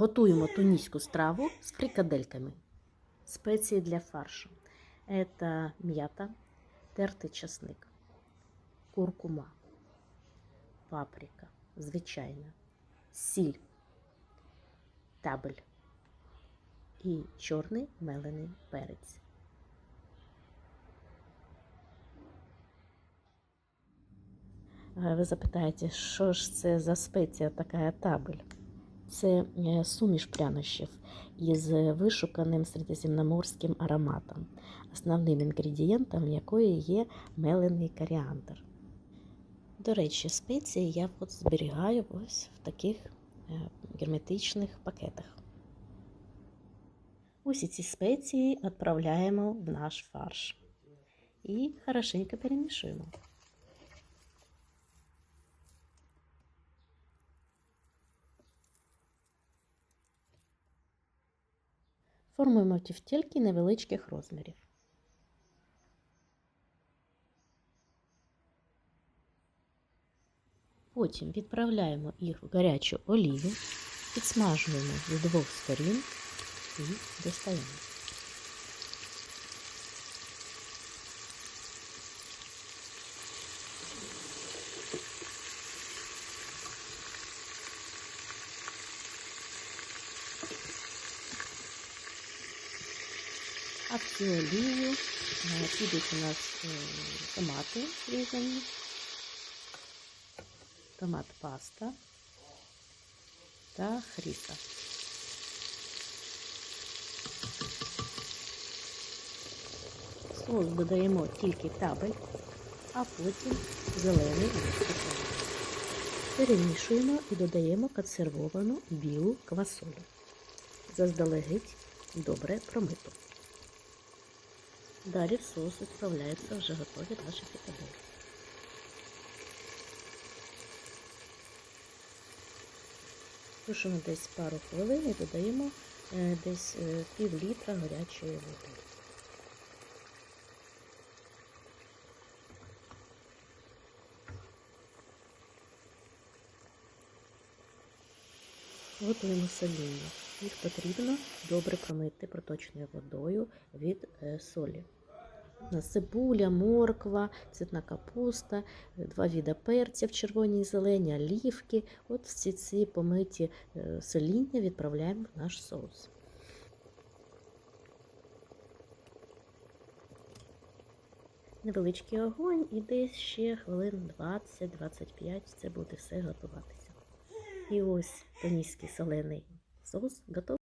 Готуємо туніську страву з фрикадельками. Спеції для фаршу. Это м'ята, тертий часник, куркума, паприка, звичайна, сіль, табель і чорний мелений перець. Е, Ви запитаєте, що ж це за спеція така табель? Це е, суміш прянощів із вишуканим середземноморським ароматом, основним інгредієнтом якої є мелений коріандр. До речі, спеції я от зберігаю ось в таких е, герметичних пакетах. Усі ці спеції відправляємо в наш фарш і хорошенько перемішуємо. Формуємо тівтєльки невеличких розмірів. Потім відправляємо їх в гарячу олію, підсмажуємо з двох сторін і достаємо. А в цю олію е, підуть у нас е, томати різані, томат паста та хріса. Соус додаємо тільки табель, а потім зелений листок. Перемішуємо і додаємо консервовану білу квасолю. Заздалегідь добре промиту. Далі в соус відправляються вже готові наші фрикадельки. Тушимо десь пару хвилин і додаємо е, десь е, пів літра гарячої води. Готуємо соління. Їх потрібно добре промити проточною водою від е, солі. Цибуля, морква, цвітна капуста, два віда перців, червоні і зелені, олівки. От всі ці помиті е, соління відправляємо в наш соус. Невеличкий огонь і десь ще хвилин 20-25 це буде все готуватися. І ось туніський солений соус готовий.